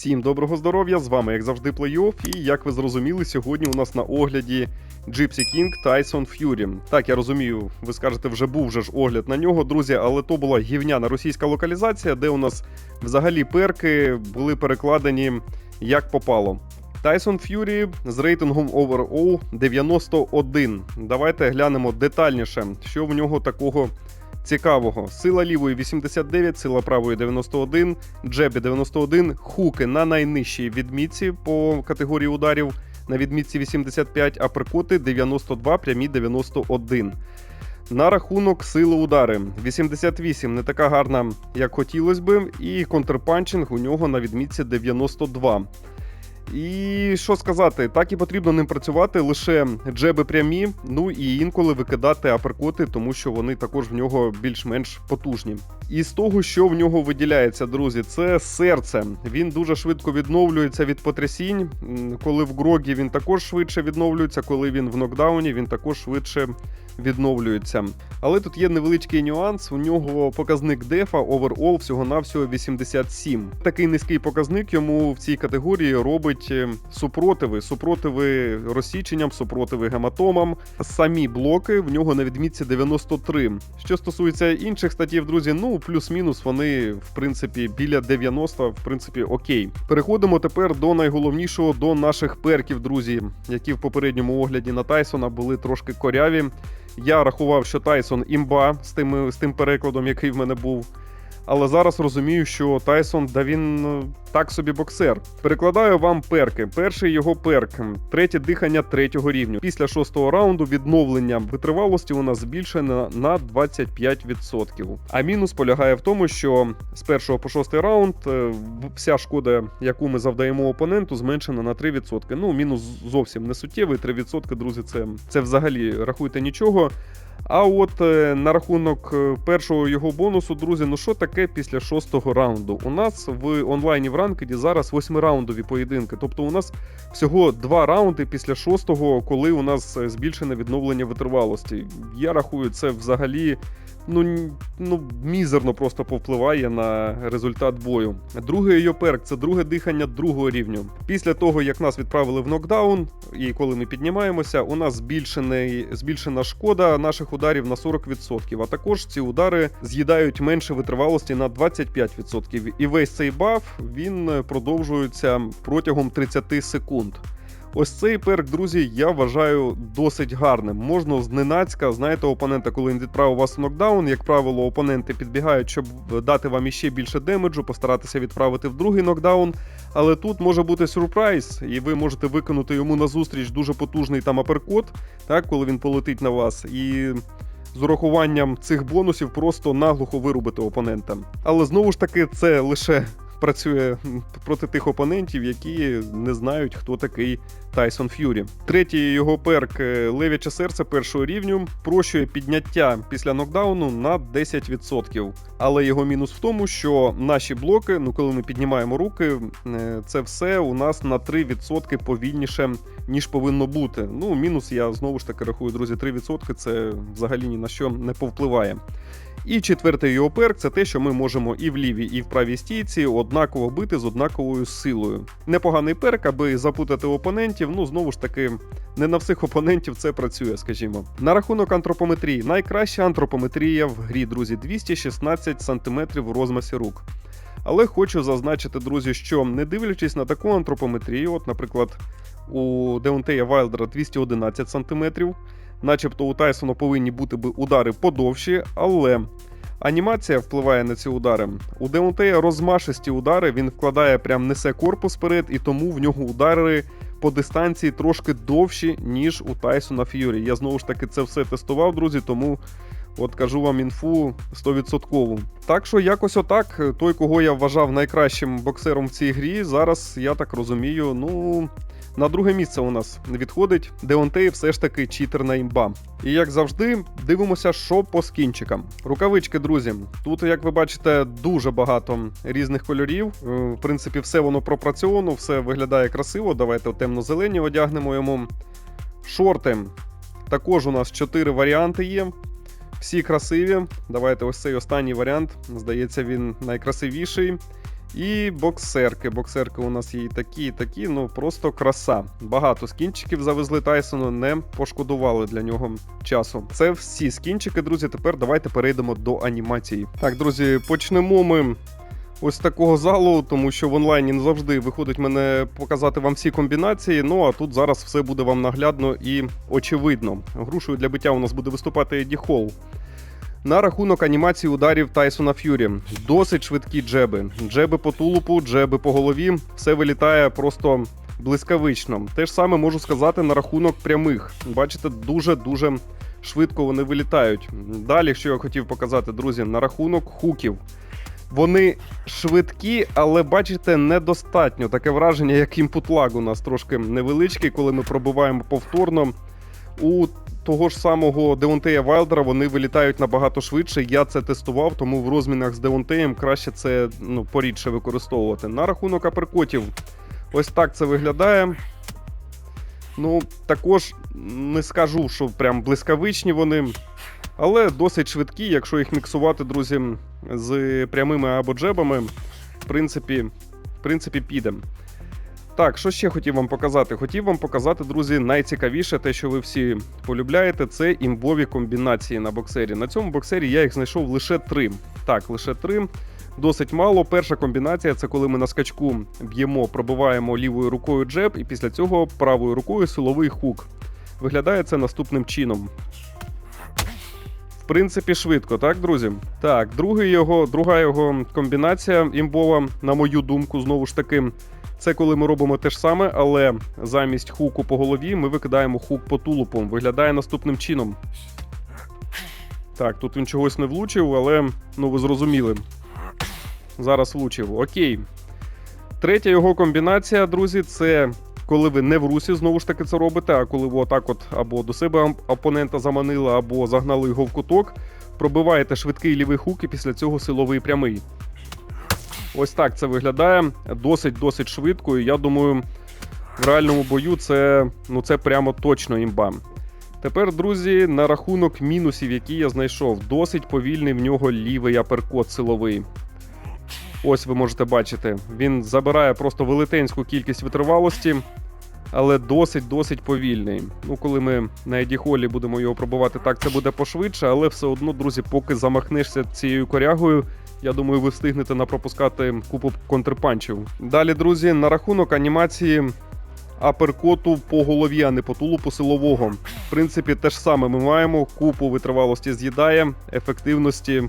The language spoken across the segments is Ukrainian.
Всім доброго здоров'я! З вами, як завжди, плей-офф. І як ви зрозуміли, сьогодні у нас на огляді Gypsy King Tyson Fury. Так, я розумію, ви скажете, вже був вже ж огляд на нього, друзі, але то була гівняна російська локалізація, де у нас взагалі перки були перекладені як попало. Tyson Fury з рейтингом Overall 91. Давайте глянемо детальніше, що в нього такого цікавого. Сила лівої 89, сила правої 91, джебі 91, хуки на найнижчій відмітці по категорії ударів на відмітці 85, аперкоти 92, прямі 91. На рахунок сили удари 88 не така гарна, як хотілося би, і контрпанчинг у нього на відмітці 92. І що сказати, так і потрібно ним працювати лише джеби прямі, ну і інколи викидати аперкоти, тому що вони також в нього більш-менш потужні. І з того, що в нього виділяється, друзі, це серце. Він дуже швидко відновлюється від потрясінь. Коли в грогі він також швидше відновлюється, коли він в нокдауні, він також швидше відновлюється. Але тут є невеличкий нюанс. У нього показник дефа оверол всього-навсього 87. Такий низький показник йому в цій категорії робить е, супротиви, супротиви розсіченням, супротиви гематомам. Самі блоки в нього на відмітці 93. Що стосується інших статів, друзі, ну плюс-мінус вони в принципі біля 90, в принципі, окей. Переходимо тепер до найголовнішого до наших перків, друзі, які в попередньому огляді на Тайсона були трошки коряві. Я рахував, що Тайсон імба з тим, з тим перекладом, який в мене був. Але зараз розумію, що Тайсон, да він е, так собі боксер. Перекладаю вам перки. Перший його перк, третє дихання третього рівню. Після шостого раунду відновлення витривалості у нас збільшено на 25%. А мінус полягає в тому, що з першого по шостий раунд е, вся шкода, яку ми завдаємо опоненту, зменшена на 3%. Ну, мінус зовсім не суттєвий. 3%, друзі, це, це взагалі рахуйте нічого. А от е, на рахунок е, першого його бонусу, друзі, ну що таке після шостого раунду? У нас в онлайні в ранкеді зараз восьмираундові поєдинки. Тобто у нас всього два раунди після шостого, коли у нас е, збільшене відновлення витривалості. Я рахую, це взагалі. Ну, ну, мізерно просто повпливає на результат бою. Другий її перк це друге дихання другого рівню. Після того, як нас відправили в нокдаун, і коли ми піднімаємося, у нас збільшений, збільшена шкода наших ударів на 40%. А також ці удари з'їдають менше витривалості на 25%. І весь цей баф він продовжується протягом 30 секунд. Ось цей перк, друзі, я вважаю досить гарним. Можна зненацька, знаєте, опонента, коли він відправив вас в нокдаун, як правило, опоненти підбігають, щоб дати вам іще більше демеджу, постаратися відправити в другий нокдаун. Але тут може бути сюрприз, і ви можете виконати йому назустріч дуже потужний там аперкот, так, коли він полетить на вас. І з урахуванням цих бонусів просто наглухо вирубити опонента. Але знову ж таки, це лише працює проти тих опонентів, які не знають, хто такий Тайсон Ф'юрі. Третій його перк е, левяче серце першого рівню прощує підняття після нокдауну на 10%. Але його мінус в тому, що наші блоки, ну коли ми піднімаємо руки, е, це все у нас на 3% повільніше, ніж повинно бути. Ну, мінус я знову ж таки рахую, друзі, 3% це взагалі ні на що не повпливає. І четвертий його перк це те, що ми можемо і в лівій, і в правій стійці однаково бити з однаковою силою. Непоганий перк, аби запутати опонентів. Ну знову ж таки, не на всіх опонентів це працює, скажімо. На рахунок антропометрії, найкраща антропометрія в грі, друзі, 216 см в розмасі рук. Але хочу зазначити, друзі, що не дивлячись на таку антропометрію, от, наприклад, у Деонтея Вайлдера 211 см, начебто у Тайсона повинні бути би удари подовші, але анімація впливає на ці удари. У Деонтея розмашисті удари, він вкладає прям несе корпус вперед, і тому в нього удари по дистанції трошки довші, ніж у Тайсона Ф'юрі. Я знову ж таки це все тестував, друзі, тому. От кажу вам інфу 100%. Так що якось отак, той, кого я вважав найкращим боксером в цій грі, зараз я так розумію, ну. На друге місце у нас відходить Деонтей все ж таки читерна імба. І як завжди, дивимося, що по скінчикам. Рукавички, друзі. Тут, як ви бачите, дуже багато різних кольорів. Е, В принципі, все воно пропрацьовано, все виглядає красиво. Давайте темно-зелені одягнемо йому. Шорти. Також у нас 4 варіанти є. Всі красиві. Давайте ось цей останній варіант. Здається, він найкрасивіший. І боксерки. Боксерки у нас є і такі, і такі, ну просто краса. Багато скінчиків завезли Тайсону, не пошкодували для нього часу. Це всі скінчики, друзі. Тепер давайте перейдемо до анімації. Так, друзі, почнемо ми. Ось такого залу, тому що в онлайні не завжди виходить мене показати вам всі комбінації. Ну а тут зараз все буде вам наглядно і очевидно. Грушою для биття у нас буде виступати Еді Холл. На рахунок анімації ударів Тайсона Ф'юрі. Досить швидкі джеби. Джеби по тулупу, джеби по голові. Все вилітає просто блискавично. Те ж саме можу сказати на рахунок прямих. Бачите, дуже-дуже швидко вони вилітають. Далі, що я хотів показати, друзі, на рахунок хуків. Вони швидкі, але бачите, недостатньо. Таке враження, як імпутлаг у нас трошки невеличкий, коли ми пробиваємо повторно. У того ж самого Деонтея Вайлдера вони вилітають набагато швидше. Я це тестував, тому в розмінах з Деонтеєм краще це ну, порідше використовувати. На рахунок аперкотів, ось так це виглядає. Ну, також не скажу, що прям блискавичні вони, але досить швидкі, якщо їх міксувати, друзі, з прямими або джебами, в принципі, в принципі, піде. Так, що ще хотів вам показати? Хотів вам показати, друзі, найцікавіше, те, що ви всі полюбляєте, це імбові комбінації на боксері. На цьому боксері я їх знайшов лише три. Так, лише три. Досить мало. Перша комбінація це коли ми на скачку б'ємо, пробиваємо лівою рукою джеб, і після цього правою рукою силовий хук. Виглядає це наступним чином. В принципі, швидко, так, друзі? Так, другий його, друга його комбінація імбова, на мою думку, знову ж таки. Це коли ми робимо те ж саме, але замість хуку по голові ми викидаємо хук по тулупу. Виглядає наступним чином. Так, тут він чогось не влучив, але ну ви зрозуміли. Зараз влучив. Окей. Третя його комбінація, друзі, це коли ви не в русі, знову ж таки це робите, а коли ви отак от або до себе опонента заманили, або загнали його в куток, пробиваєте швидкий лівий хук і після цього силовий прямий. Ось так це виглядає досить-досить швидко. І я думаю, в реальному бою це, ну, це прямо точно імба. Тепер, друзі, на рахунок мінусів, які я знайшов, досить повільний в нього лівий аперкот силовий. Ось ви можете бачити. Він забирає просто велетенську кількість витривалості, але досить-досить повільний. Ну, коли ми на Еді Холі будемо його пробувати, так це буде пошвидше, але все одно, друзі, поки замахнешся цією корягою, я думаю, ви встигнете напропускати купу контрпанчів. Далі, друзі, на рахунок анімації аперкоту по голові, а не по тулупу силового. В принципі, те ж саме ми маємо. Купу витривалості з'їдає, ефективності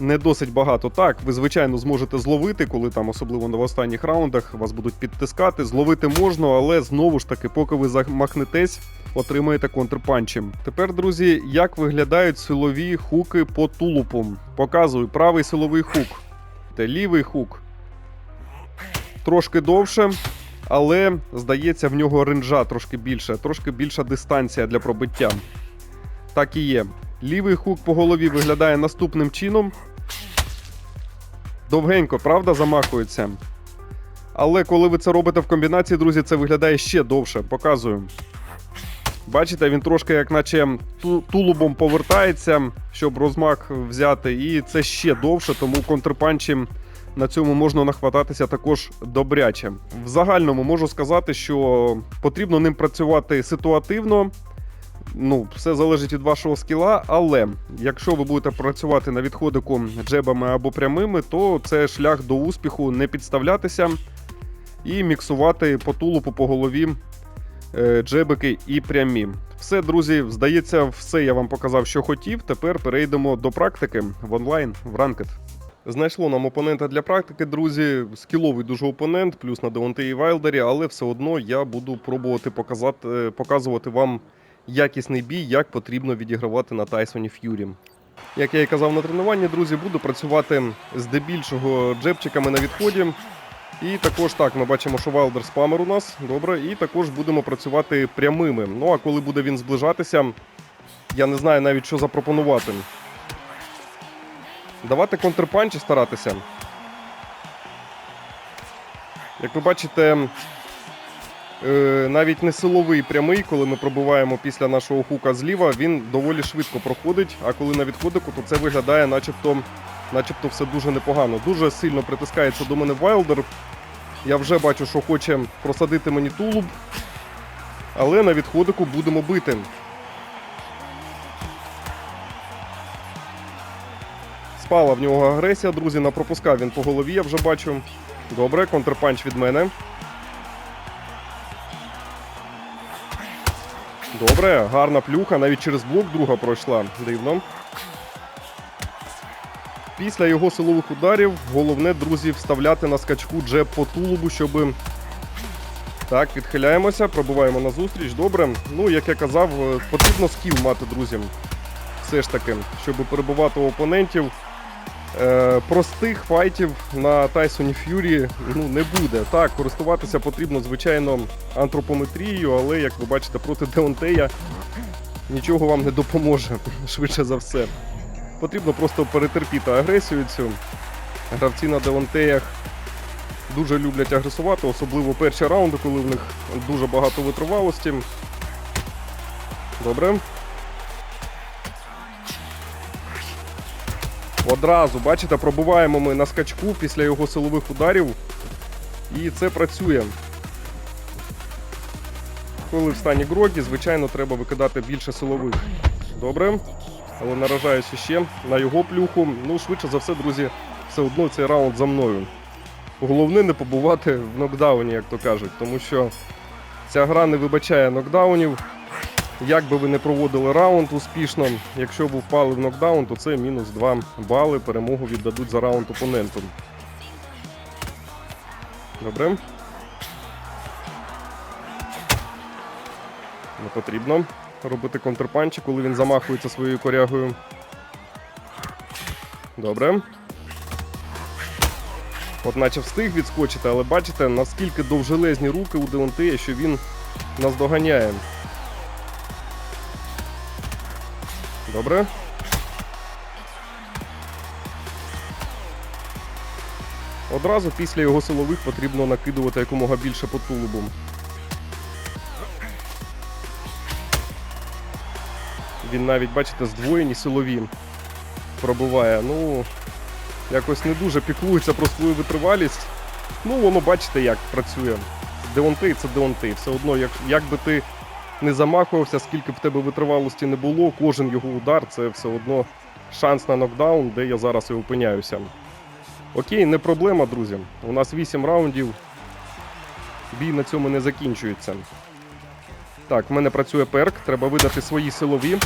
не досить багато. Так, ви звичайно зможете зловити, коли там, особливо на останніх раундах, вас будуть підтискати. Зловити можна, але знову ж таки, поки ви замахнетесь, отримаєте контрпанчі. Тепер, друзі, як виглядають силові хуки по тулупу? Показую правий силовий хук. Те лівий хук. Трошки довше, але здається, в нього ренжа трошки більше, трошки більша дистанція для пробиття. Так і є. Лівий хук по голові виглядає наступним чином. Довгенько, правда, замахується. Але коли ви це робите в комбінації, друзі, це виглядає ще довше. Показую. Бачите, він трошки, як наче тулубом повертається, щоб розмах взяти, і це ще довше, тому контрпанчі на цьому можна нахвататися також добряче. В загальному можу сказати, що потрібно ним працювати ситуативно. Ну, все залежить від вашого скіла, але якщо ви будете працювати на відходику джебами або прямими, то це шлях до успіху не підставлятися і міксувати по тулупу по голові е, джебики і прямі. Все, друзі, здається, все я вам показав, що хотів. Тепер перейдемо до практики в онлайн в ранкет. Знайшло нам опонента для практики, друзі. Скіловий дуже опонент, плюс на Деонтеї Вайлдері, але все одно я буду пробувати показати, е, показувати вам якісний бій, як потрібно відігравати на Тайсоні Ф'юрі. Як я і казав на тренуванні, друзі, буду працювати здебільшого джебчиками на відході. І також так, ми бачимо, що Вайлдер спамер у нас. Добре, і також будемо працювати прямими. Ну а коли буде він зближатися, я не знаю навіть, що запропонувати. Давати контрпанчі старатися. Як ви бачите, навіть не силовий прямий, коли ми пробуваємо після нашого хука зліва, він доволі швидко проходить. А коли на відходику, то це виглядає, начебто начебто все дуже непогано. Дуже сильно притискається до мене Вайлдер. Я вже бачу, що хоче просадити мені тулуб. Але на відходику будемо бити. Спала в нього агресія, друзі, напропускав він по голові, я вже бачу. Добре, контрпанч від мене. Добре, гарна плюха, навіть через блок друга пройшла. Дивно. Після його силових ударів головне, друзі, вставляти на скачку джеб по тулубу, щоб. Так, відхиляємося, пробуваємо на зустріч. Добре. Ну, як я казав, е, потрібно скіл мати, друзі. Все ж таки, щоб перебувати у опонентів. Е, простих файтів на Тайсоні Ф'юрі ну, не буде. Так, користуватися потрібно, звичайно, антропометрією, але, як ви бачите, проти Деонтея нічого вам не допоможе, швидше за все. Потрібно просто перетерпіти агресію цю. Гравці на Деонтеях дуже люблять агресувати, особливо перші раунди, коли в них дуже багато витривалості. Добре. Одразу, бачите, пробуваємо ми на скачку після його силових ударів. І це працює. Коли в стані Грогі, звичайно, треба викидати більше силових. Добре. Але наражаюся ще на його плюху. Ну, швидше за все, друзі, все одно цей раунд за мною. Головне не побувати в нокдауні, як то кажуть, тому що ця гра не вибачає нокдаунів. Як би ви не проводили раунд успішно, якщо ви впали в нокдаун, то це мінус 2 бали. Перемогу віддадуть за раунд опоненту. Добре. Не потрібно робити контрпанчі, коли він замахується своєю корягою. Добре. От наче встиг відскочити, але бачите, наскільки довжелезні руки у Деонтея, що він нас доганяє. Добре. Одразу після його силових потрібно накидувати якомога більше по тулубу. Він навіть, бачите, здвоєні силові пробиває. Ну, якось не дуже піклується про свою витривалість. Ну, воно бачите, як працює. Деонтей це Деонтей. Все одно, як, як би ти не замахувався, скільки в тебе витривалості не було, кожен його удар це все одно шанс на нокдаун, де я зараз і опиняюся. Окей, не проблема, друзі. У нас 8 раундів. Бій на цьому не закінчується. Так, в мене працює перк, треба видати свої силові.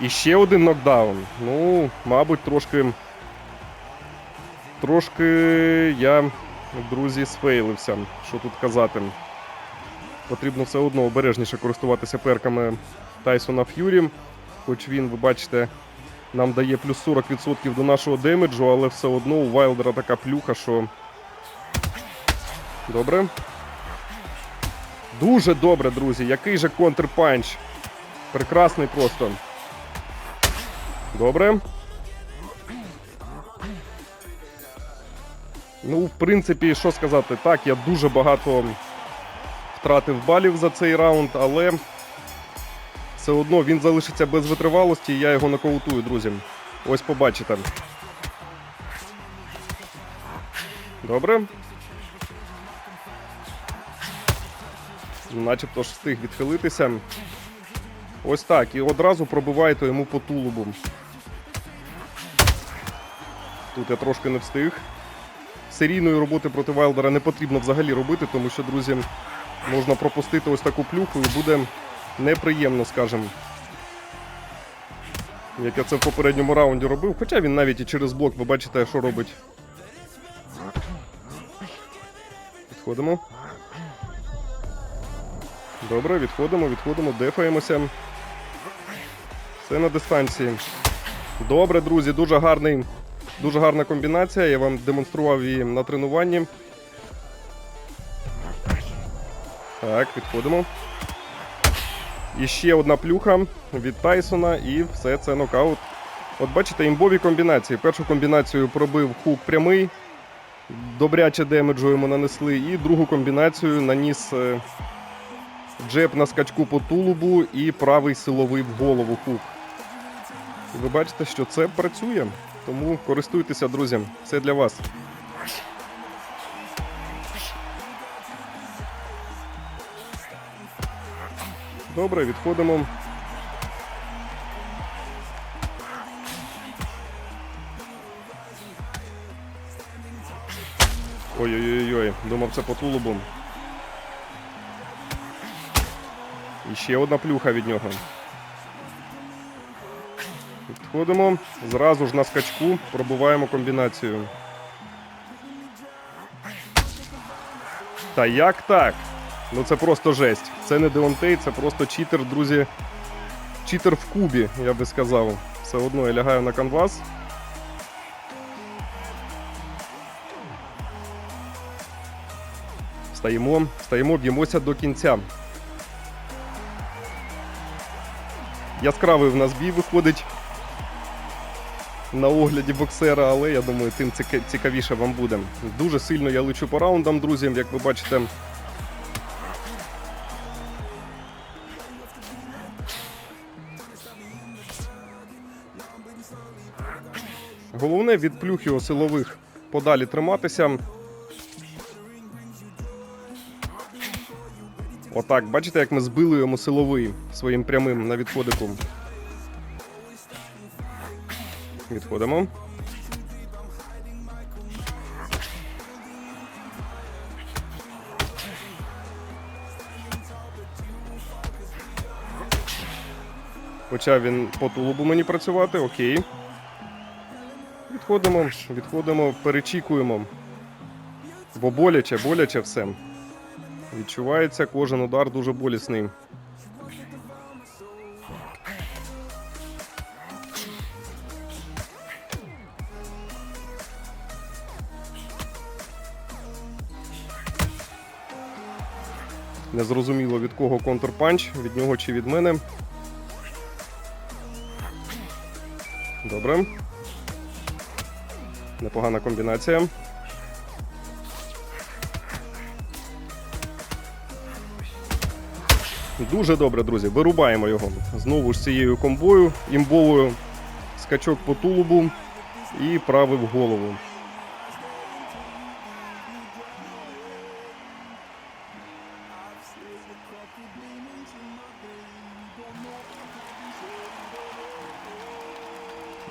І ще один нокдаун. Ну, мабуть, трошки. Трошки я, друзі, сфейлився. Що тут казати. Потрібно все одно обережніше користуватися перками Тайсона Ф'юрі. Хоч він, ви бачите, нам дає плюс 40% до нашого демеджу, але все одно у Вайлдера така плюха, що. Добре. Дуже добре, друзі. Який же контрпанч. Прекрасний просто. Добре. Ну, в принципі, що сказати, так, я дуже багато втратив балів за цей раунд, але все одно він залишиться без витривалості, і я його нокаутую, друзі. Ось побачите. Добре. Начебто ж встиг відхилитися. Ось так. І одразу пробиваєте йому по тулубу. Тут я трошки не встиг. Серійної роботи проти Вайлдера не потрібно взагалі робити, тому що, друзі, можна пропустити ось таку плюху і буде неприємно, скажімо. Як я це в попередньому раунді робив, хоча він навіть і через блок, ви бачите, що робить. Відходимо. Добре, відходимо, відходимо, дефаємося. Все на дистанції. Добре, друзі, дуже гарний, дуже гарна комбінація. Я вам демонстрував її на тренуванні. Так, відходимо. І ще одна плюха від Тайсона, і все це нокаут. От бачите, імбові комбінації. Першу комбінацію пробив хук прямий, добряче демеджу йому нанесли, і другу комбінацію наніс е, джеб на скачку по тулубу і правий силовий в голову хук. Ви бачите, що це працює. Тому користуйтеся, друзі. Це для вас. Добре, відходимо. Ой-ой-ой, думав, це по тулубу. І ще одна плюха від нього. Відходимо. Зразу ж на скачку пробуваємо комбінацію. Та як так? Ну це просто жесть. Це не Деонтей, це просто читер, друзі. Читер в кубі, я би сказав. Все одно я лягаю на канвас. Стаємо, стаємо, б'ємося до кінця. Яскравий в нас бій виходить на огляді боксера, але я думаю, тим ціка- цікавіше вам буде. Дуже сильно я лечу по раундам, друзі, як ви бачите. Головне від плюх його силових подалі триматися. Отак, бачите, як ми збили йому силовий своїм прямим на відходику. Відходимо. Почав він по тулубу мені працювати, окей. Відходимо, відходимо, перечікуємо. Бо боляче, боляче все. Відчувається кожен удар дуже болісний. Незрозуміло від кого контрпанч, від нього чи від мене. Добре. Непогана комбінація. Дуже добре, друзі. Вирубаємо його. Знову ж цією комбою, імбовою, скачок по тулубу і правий в голову.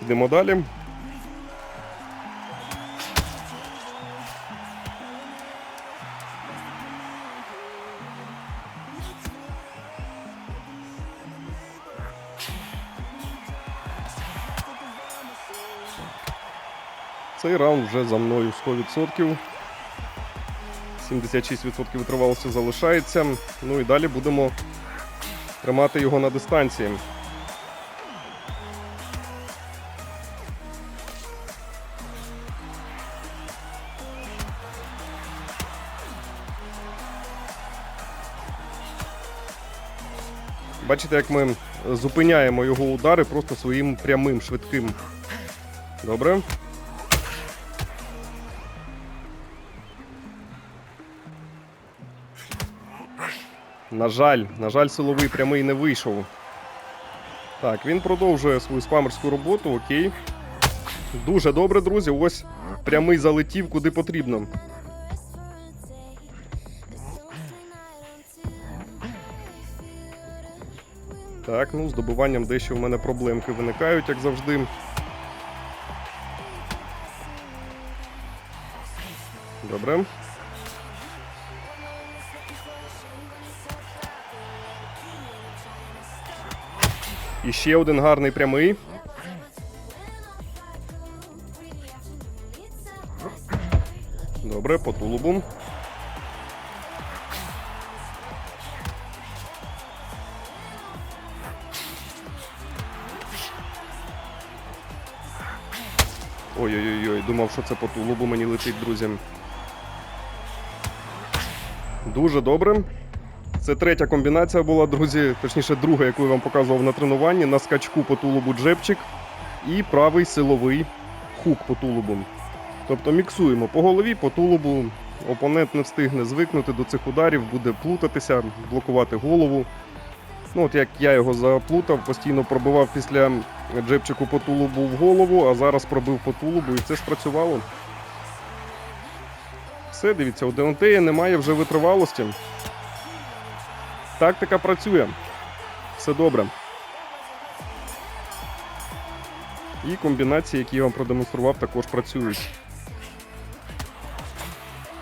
Йдемо далі. Цей раунд вже за мною 100%. 76% витривалості залишається. Ну і далі будемо тримати його на дистанції. Бачите, як ми зупиняємо його удари просто своїм прямим швидким. Добре. На жаль, на жаль, силовий прямий не вийшов. Так, він продовжує свою спамерську роботу, окей. Дуже добре, друзі. Ось прямий залетів куди потрібно. Так, ну, з добуванням дещо в мене проблемки виникають, як завжди. Добре. І ще один гарний прямий. Добре, по тулубу. Думав, що це по тулубу мені летить, друзі. Дуже добре. Це третя комбінація була, друзі, точніше, друга, яку я вам показував на тренуванні. На скачку по тулубу джебчик і правий силовий хук по тулубу. Тобто міксуємо по голові, по тулубу. Опонент не встигне звикнути до цих ударів, буде плутатися, блокувати голову. Ну, от як я його заплутав, постійно пробивав після джебчику по тулубу в голову, а зараз пробив по тулубу і це спрацювало. Все, дивіться, у Деонтея немає вже витривалості. Тактика працює. Все добре. І комбінації, які я вам продемонстрував, також працюють.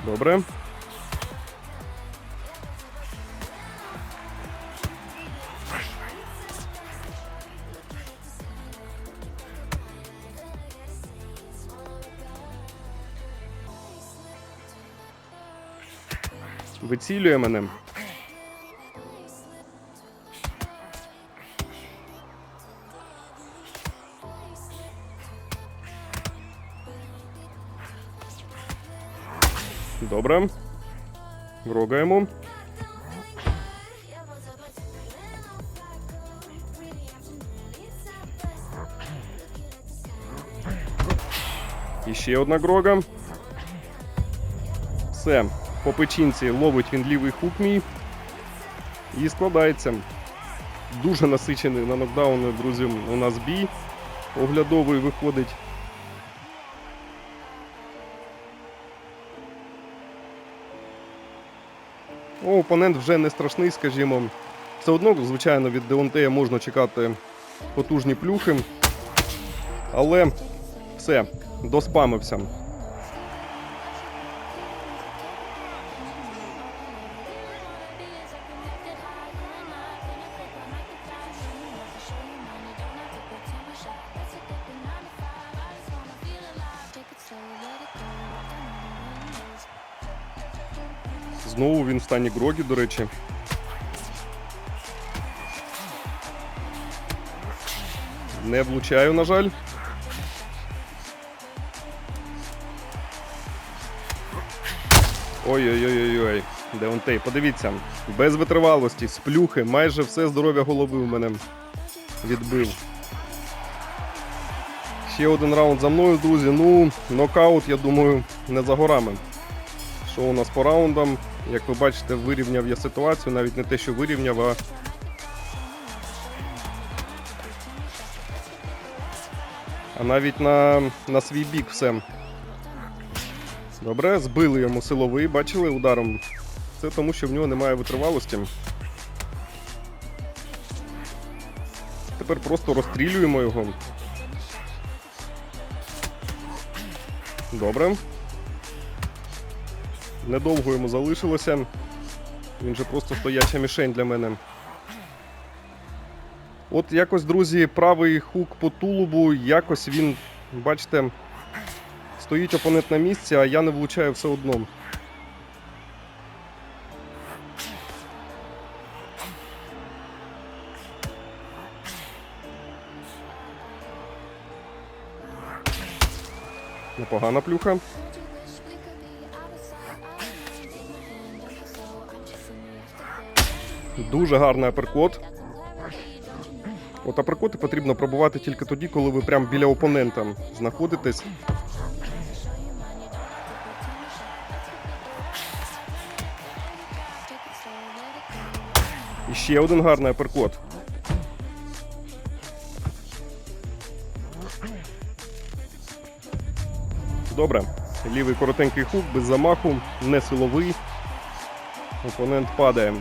Добре. Вицілює мене. Добре. Рогаємо. І ще одна грога. Все. По печінці ловить він лівий хук мій. І складається. Дуже насичений на нокдауни, друзі. У нас бій. Оглядовий виходить. О, опонент вже не страшний, скажімо. Все одно, звичайно, від Деонтея можна чекати потужні плюхи. Але все, доспамився. Знову він в стані Грогі, до речі. Не влучаю, на жаль. Ой-ой-ой-ой-ой. Деонтей, подивіться, без витривалості, сплюхи, майже все здоров'я голови у мене відбив. Ще один раунд за мною, друзі. Ну, нокаут, я думаю, не за горами. Що у нас по раундам? Як ви бачите, вирівняв я ситуацію, навіть не те, що вирівняв, а. А навіть на, на свій бік все. Добре, збили йому силовий, бачили ударом. Це тому, що в нього немає витривалості. Тепер просто розстрілюємо його. Добре. Недовго йому залишилося. Він же просто стояча мішень для мене. От якось, друзі, правий хук по тулубу, якось він, бачите, стоїть опонент на місці, а я не влучаю все одно. Непогана плюха. Дуже гарний аперкот. От аперкоти потрібно пробувати тільки тоді, коли ви прямо біля опонента знаходитесь. І ще один гарний аперкот. Добре. Лівий коротенький хук без замаху, не силовий. Опонент падає.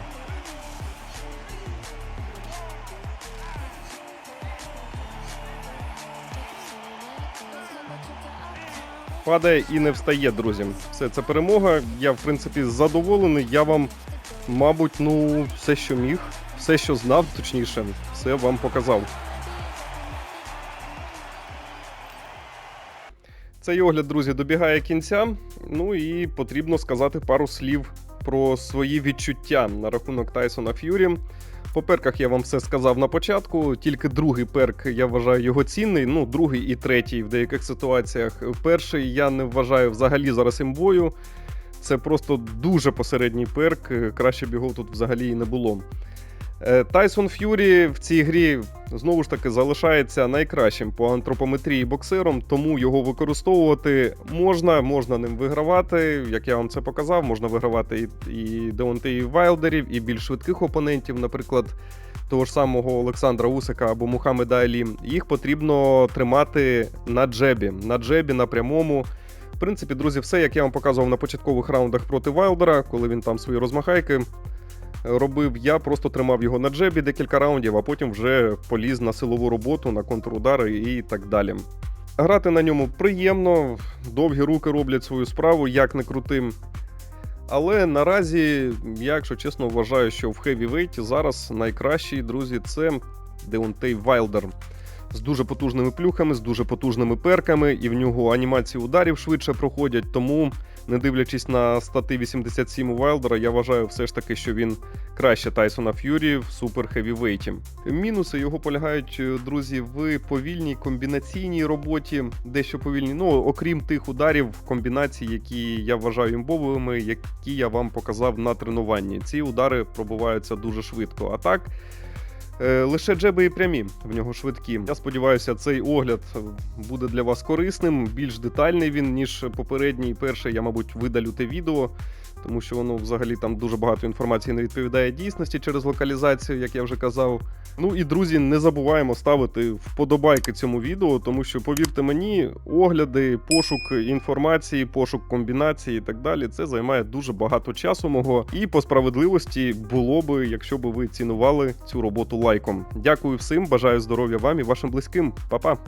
Падає і не встає, друзі. Все, це перемога. Я, в принципі, задоволений. Я вам, мабуть, ну, все, що міг, все, що знав, точніше, все вам показав. Цей огляд, друзі, добігає кінця. Ну і потрібно сказати пару слів про свої відчуття на рахунок Тайсона Ф'юрі. По перках я вам все сказав на початку. Тільки другий перк я вважаю його цінний. Ну, другий і третій в деяких ситуаціях. Перший я не вважаю взагалі зараз імбою. Це просто дуже посередній перк. Краще б його тут взагалі і не було. Е, Тайсон Ф'юрі в цій грі знову ж таки залишається найкращим по антропометрії боксером, тому його використовувати можна, можна ним вигравати. Як я вам це показав, можна вигравати і, і Деонтеї Вайлдерів, і більш швидких опонентів, наприклад, того ж самого Олександра Усика або Мухаммеда Алі, їх потрібно тримати на джебі, на джебі, на прямому. В принципі, друзі, все, як я вам показував на початкових раундах проти Вайлдера, коли він там свої розмахайки робив, я просто тримав його на джебі декілька раундів, а потім вже поліз на силову роботу, на контрудари і так далі. Грати на ньому приємно, довгі руки роблять свою справу, як не крутим. Але наразі, я, якщо чесно, вважаю, що в хевівейті зараз найкращий, друзі, це Деонтей Вайлдер. З дуже потужними плюхами, з дуже потужними перками, і в нього анімації ударів швидше проходять. Тому, не дивлячись на стати 87 у Вайлдера, я вважаю все ж таки, що він краще Тайсона Ф'юрі в супер хевівейті. Мінуси його полягають, е, друзі, в повільній комбінаційній роботі, дещо повільні. Ну, окрім тих ударів комбінацій, які я вважаю імбовими, які я вам показав на тренуванні. Ці удари пробуваються дуже швидко. А так. Е, Лише джеби і прямі в нього швидкі. Я сподіваюся, цей огляд буде для вас корисним. Більш детальний він, ніж попередній. Перший, я, мабуть, видалю те відео, тому що воно взагалі там дуже багато інформації не відповідає дійсності через локалізацію, як я вже казав. Ну і друзі, не забуваємо ставити вподобайки цьому відео, тому що, повірте мені, огляди, пошук інформації, пошук комбінації і так далі. Це займає дуже багато часу мого. І по справедливості було би, якщо би ви цінували цю роботу лайком. Дякую всім, бажаю здоров'я вам і вашим близьким. Па-па!